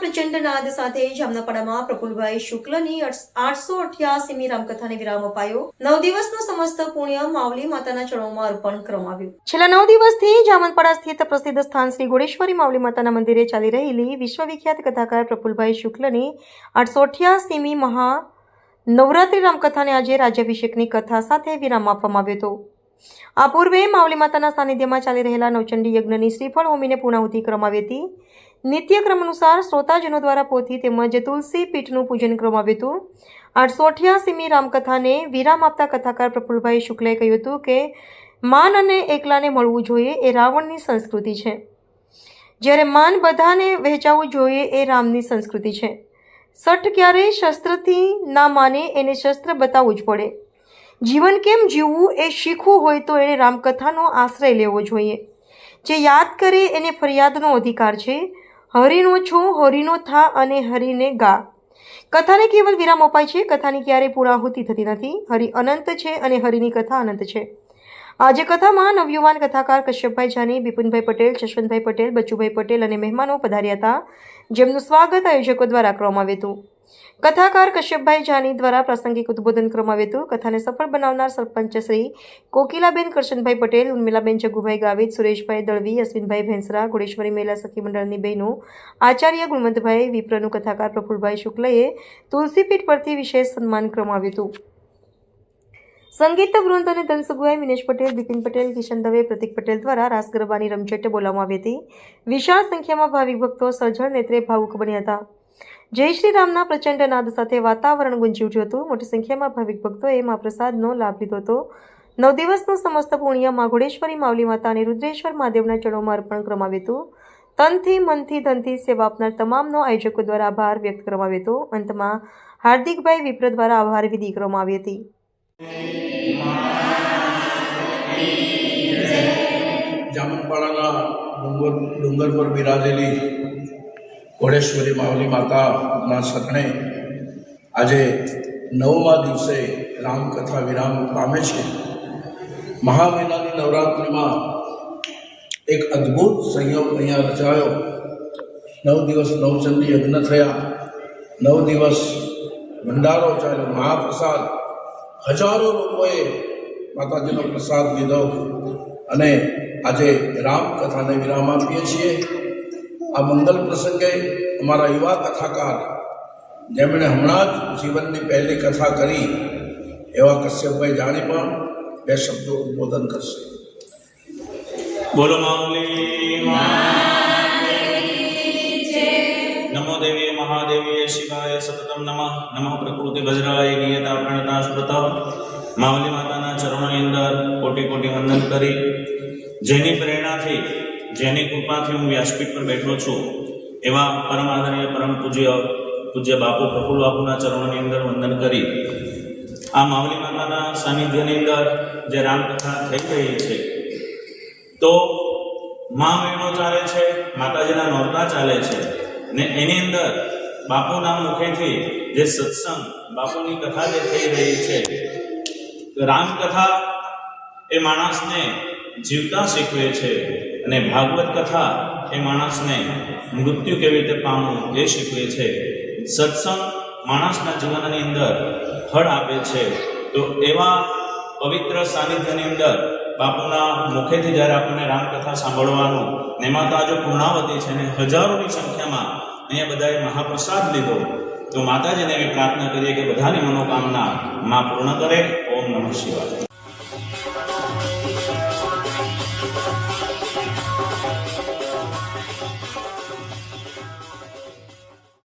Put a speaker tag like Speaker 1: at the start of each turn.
Speaker 1: પ્રચંડ નાદ સાથે જામનાપાડામાં પ્રફુલભાઈ શુક્લની આઠસો અઠ્યાસીમી રામકથાને વિરામ અપાયો. નવ દિવસનું સમસ્ત પુણ્ય માવલી માતાના ચરણોમાં અર્પણ કરવામાં આવ્યું. છેલ્લા નવ દિવસથી જામનપાડા સ્થિત પ્રસિદ્ધ સ્થાન શ્રી ગોળેશ્વરી માવલી માતાના મંદિરે ચાલી રહેલી વિશ્વવિખ્યાત કથાકાર પ્રફુલભાઈ શુક્લની આઠસો અઠ્યાસીમી મહા નવરાત્રી રામકથાને આજે રાજ્યાભિષેકની કથા સાથે વિરામ આપવામાં આવ્યો હતો. આ પૂર્વે માવલી માતાના સાનિધ્યમાં ચાલી રહેલા નવચંડી યજ્ઞની શ્રીફળ હોમીને પૂર્ણાહુતિ કરવામાં હતી. નિત્યક્રમ અનુસાર શ્રોતાજનો દ્વારા પોથી તેમજ તુલસી પીઠનું પૂજન કરવામાં આવ્યું હતું. આઠસો અઠ્યાસીમી રામકથાને વિરામ આપતા કથાકાર પ્રફુલભાઈ શુક્લે કહ્યું હતું કે, માન અને એકલાને મળવું જોઈએ એ રાવણની સંસ્કૃતિ છે. જ્યારે માન બધાને વહેંચાવવું જોઈએ એ રામની સંસ્કૃતિ છે. સઠ ક્યારેય શસ્ત્રથી ના માને એને શસ્ત્ર બતાવવું જ પડે. જીવન કેમ જીવવું એ શીખવું હોય તો એણે રામકથાનો આશ્રય લેવો જોઈએ. જે યાદ કરે એને ફરિયાદનો અધિકાર છે. હરિનો છો, હરિનો થા અને હરિને ગા. કથાને કેવલ વિરામ અપાય છે? કથાની ક્યારેય પૂર્ણાહુતિ થતી નથી? હરિ અનંત છે અને હરિની કથા અનંત છે. આજે કથામાં નવયુવાન કથાકાર કશ્યપભાઈ જાની, બિપુનભાઈ પટેલ, જશવંતભાઈ પટેલ બચ્ચુભાઈ પટેલ અને મહેમાનો પધાર્યા હતા. જેમનું સ્વાગત આયોજકો દ્વારા કરવામાં આવ્યું હતું. કથાકાર કશ્યપભાઈ જાની દ્વારા પ્રાસંગિક ઉદ્બોધન કરવામાં આવ્યું હતું. કથાને સફળ બનાવનાર સરપંચ શ્રી કોકિલાબેન કરશનભાઈ પટેલ, ઉર્મિલાબેન જગુભાઈ ગાવિત, સુરેશભાઈ દળવી, અશ્વિનભાઈ ભેંસરા, ઘોડેશ્વરી મહિલા સખી મંડળની બહેનો, આચાર્ય ગુણવંતભાઈ વિપ્રનું કથાકાર પ્રફુલભાઈ શુક્લએ તુલસીપીઠ પરથી વિશેષ સન્માન કરવામાં આવ્યું હતું. સંગીત વૃંદ અને ધનસુગુભાઈ મિનેશ પટેલ, બિપિન પટેલ, કિશન દવે, પ્રતિક પટેલ દ્વારા રાસ ગરબાની રમઝટ બોલાવવામાં આવી હતી. વિશાળ સંખ્યામાં ભાવિક ભક્તો સજળ નેત્રે ભાવુક બન્યા હતા. જય શ્રી રામના પ્રચંડ નાદ સાથે વાતાવરણ ગુંજી ઉઠ્યું હતું. મોટી સંખ્યામાં ભાવિક ભક્તોએ મા પ્રસાદનો લાભ લીધો હતો. નવ દિવસનું સમસ્ત પુણ્ય માઘોડેશ્વરી માવલી માતા અને રુદ્રેશ્વર મહાદેવના ચરણોમાં અર્પણ કરવામાં આવ્યું હતું. તનથી મનથી ધનથી સેવા આપનાર તમામનો આયોજકો દ્વારા આભાર વ્યક્ત કરવામાં આવ્યો હતો. અંતમાં હાર્દિકભાઈ વિપ્ર દ્વારા આભાર વિધિ કરવામાં આવી હતી.
Speaker 2: જામનપાડાના ડુંગર પર બિરાજેલી ઘોડેશ્વરી માવલી માતાના શરણે આજે નવમા દિવસે રામકથા વિરામ પામે છે. મહા મહિનાની નવરાત્રિમાં એક અદ્ભુત સંયોગ અહીંયા રચાયો. નવ દિવસ નવચંડી યજ્ઞ થયા. નવ દિવસ ભંડારો ચાલ્યો. મહાપ્રસાદ. હજારો લોકોએ માતાજીનો પ્રસાદ લીધો. અને આજે રામકથાને વિરામ આપીએ છીએ. આ મંગલ પ્રસંગે અમારા યુવા કથાકાર જેમણે હમણાં જ જીવનની પહેલી કથા કરી, એવા કશ્યપભાઈ જાણી પણ બે શબ્દો ઉદબોધન કરશે.
Speaker 3: બોલો મામલી નમો દેવીએ મહાદેવીએ શિવાય સતતમ નમઃ. નમઃ પ્રકૃતિ વજ્રાય નિયતા પ્રણતા સ્મૃત માવલી માતાના ચરણોની અંદર કોટી કોટી વંદન કરી, જેની પ્રેરણાથી જેની કૃપાથી હું વ્યાસપીઠ પર બેઠો છું, એવા પરમ આદરણીય, પરમ પૂજ્ય પૂજ્ય બાપુ પ્રફુલ બાપુના ચરણોની અંદર વંદન કરી. આ માવલી માતાના સાનિધ્યની અંદર જે રામકથા થઈ રહી છે, તો મા મહિનો ચાલે છે, માતાજીના નોરતા ચાલે છે, ને એની અંદર બાપુના મુખેથી જે સત્સંગ, બાપુની કથા જે થઈ રહી છે રામકથા એ માણસને જીવતા શીખવે છે. અને ભાગવત કથા એ માણસને મૃત્યુ કેવી રીતે પામવું એ શીખવે છે. સત્સંગ માણસના જીવનની અંદર ફળ આપે છે. તો એવા પવિત્ર સાનિધ્યની અંદર બાપુના મુખેથી જ્યારે આપણને રામકથા સાંભળવાનું એમાં તો આજે પૂર્ણાવતી છે ને હજારોની સંખ્યામાં અહીંયા બધાએ મહાપ્રસાદ લીધો, તો માતાજીને એવી પ્રાર્થના કરીએ કે બધાની મનોકામના માં પૂર્ણ કરે. ઓમ નમઃ શિવાય.